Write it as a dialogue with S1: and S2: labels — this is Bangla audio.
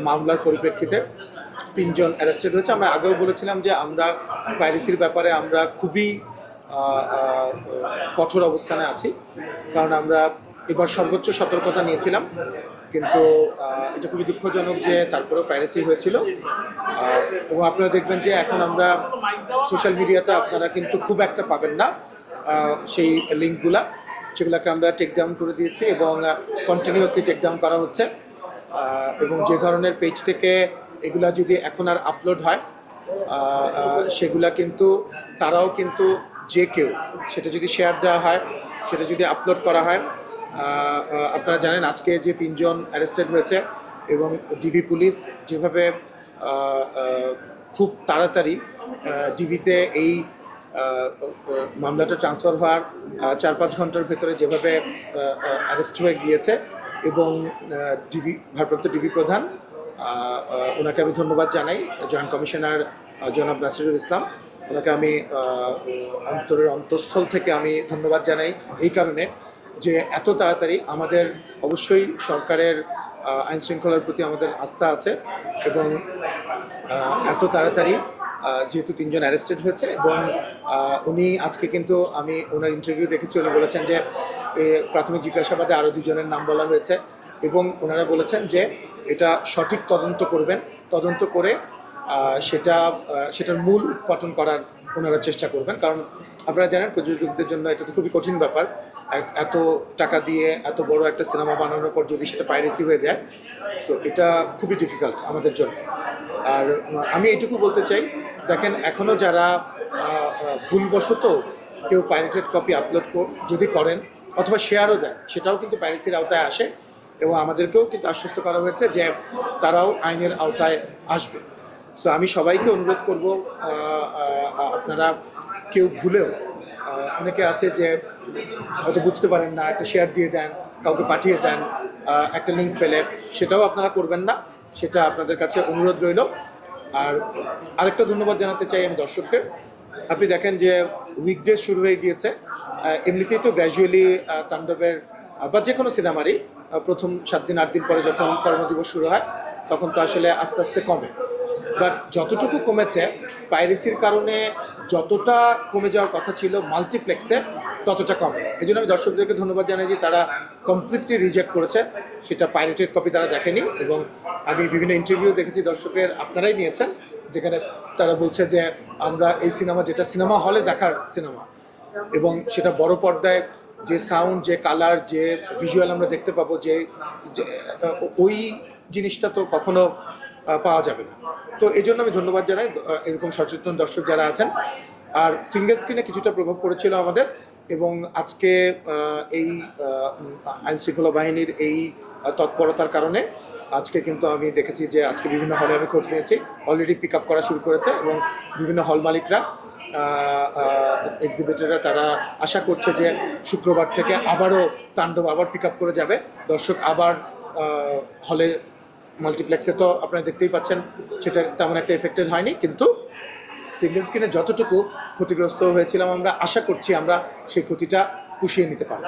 S1: মামলার পরিপ্রেক্ষিতে তিনজন অ্যারেস্টেড হয়েছে। আমরা আগেও বলেছিলাম যে আমরা পাইরেসির ব্যাপারে আমরা খুবই কঠোর অবস্থানে আছি। কারণ আমরা এবার সর্বোচ্চ সতর্কতা নিয়েছিলাম। কিন্তু এটা খুবই দুঃখজনক যে তারপরেও পাইরেসি হয়েছিল। এবং আপনারা দেখবেন যে এখন আমরা সোশ্যাল মিডিয়াতে আপনারা কিন্তু খুব একটা পাবেন না সেই লিঙ্কগুলা সেগুলোকে আমরা টেক ডাউন করে দিয়েছি এবং কন্টিনিউয়াসলি টেক ডাউন করা হচ্ছে। এবং যে ধরনের পেজ থেকে এগুলা যদি এখন আর আপলোড হয় সেগুলা কিন্তু তারাও কিন্তু যে কেউ, সেটা যদি শেয়ার দেওয়া হয়, সেটা যদি আপলোড করা হয় আপনারা জানেন আজকে যে তিনজন অ্যারেস্টেড হয়েছে এবং ডিবি পুলিশ যেভাবে খুব তাড়াতাড়ি ডিবিতে এই মামলাটা ট্রান্সফার হওয়ার চার পাঁচ ঘণ্টার ভেতরে যেভাবে অ্যারেস্ট হয়ে গিয়েছে এবং ডিবি ভারপ্রাপ্ত ডিবি প্রধান ওনাকে আমি ধন্যবাদ জানাই, জয়েন্ট কমিশনার জনাব নাসিরুল ইসলাম। ওনাকে আমি অন্তরের অন্তঃস্থল থেকে আমি ধন্যবাদ জানাই এই কারণে যে এত তাড়াতাড়ি আমাদের অবশ্যই সরকারের আইন শৃঙ্খলার প্রতি আমাদের আস্থা আছে এবং এত তাড়াতাড়ি যেহেতু তিনজন অ্যারেস্টেড হয়েছে এবং উনি আজকে কিন্তু আমি ওনার ইন্টারভিউ দেখেছি, উনি বলেছেন যে প্রাথমিক জিজ্ঞাসাবাদে আরও দুজনের নাম বলা হয়েছে এবং ওনারা বলেছেন যে এটা সঠিক তদন্ত করবেন। তদন্ত করে সেটা সেটার মূল উৎপাটন করার ওনারা চেষ্টা করবেন। কারণ আপনারা জানেন প্রযোজকদের জন্য এটা তো খুবই কঠিন ব্যাপার। এত টাকা দিয়ে এত বড় একটা সিনেমা বানানোর পর যদি সেটা পাইরেসি হয়ে যায় সো এটা খুবই ডিফিকাল্ট আমাদের জন্য। আর আমি এইটুকু বলতে চাই, দেখেন এখনও যারা ভুলবশত কেউ পাইরেটেড কপি আপলোড যদি করেন অথবা শেয়ারও দেন। সেটাও কিন্তু পাইরেসির আওতায় আসে এবং আমাদেরকেও কিন্তু আশ্বস্ত করা হয়েছে যে তারাও আইনের আওতায় আসবে। সো আমি সবাইকে অনুরোধ করব আপনারা কেউ ভুলেও অনেকে আছে যে হয়তো বুঝতে পারেন না, একটা শেয়ার দিয়ে দেন, কাউকে পাঠিয়ে দেন একটা লিঙ্ক পেলে। সেটাও আপনারা করবেন না, সেটা আপনাদের কাছে অনুরোধ রইল। আর আরেকটা ধন্যবাদ জানাতে চাই আমি দর্শককে। আপনি দেখেন যে উইকডে শুরু হয়ে গিয়েছে। এমনিতেই তো গ্র্যাজুয়ালি তাণ্ডবের বা যে কোনো সিনেমারই প্রথম সাত দিন, আট দিন পরে যখন কর্মদিবস শুরু হয়, তখন তো আসলে আস্তে আস্তে কমে। বাট যতটুকু কমেছে পাইরেসির কারণে যতটা কমে যাওয়ার কথা ছিল মাল্টিপ্লেক্সে ততটা কমে। এই জন্য আমি দর্শকদেরকে ধন্যবাদ জানাই যে তারা কমপ্লিটলি রিজেক্ট করেছে। সেটা পাইরেটেড কপি তারা দেখেনি এবং আমি বিভিন্ন ইন্টারভিউ দেখেছি দর্শকের, আপনারাই নিয়েছেন, যেখানে তারা বলছে যে আমরা এই সিনেমা, যেটা সিনেমা হলে দেখার সিনেমা। এবং সেটা বড় পর্দায় যে সাউন্ড যে কালার যে ভিজুয়াল আমরা দেখতে পাবো, যে ওই জিনিসটা তো কখনো পাওয়া যাবে না। তো এই জন্য আমি ধন্যবাদ জানাই এরকম সচেতন দর্শক যারা আছেন। আর সিঙ্গেল স্ক্রিনে কিছুটা প্রভাব পড়েছিল আমাদের এবং আজকে এই আইন শৃঙ্খলা বাহিনীর এই তৎপরতার কারণে আজকে কিন্তু আমি দেখেছি যে আজকে বিভিন্ন হলে আমি খোঁজ নিয়েছি। অলরেডি পিক আপ করা শুরু করেছে এবং বিভিন্ন হল মালিকরা এক্সিবিটররা তারা আশা করছে যে শুক্রবার থেকে আবারও তাণ্ডব আবার পিক আপ করে যাবে। দর্শক আবার হলে মাল্টিপ্লেক্সে তো আপনারা দেখতেই পাচ্ছেন, সেটা তেমন একটা এফেক্টেড হয়নি, কিন্তু সিঙ্গেল স্ক্রিনে যতটুকু ক্ষতিগ্রস্ত হয়েছিলাম আমরা আশা করছি আমরা সেই ক্ষতিটা পুষিয়ে নিতে পারব।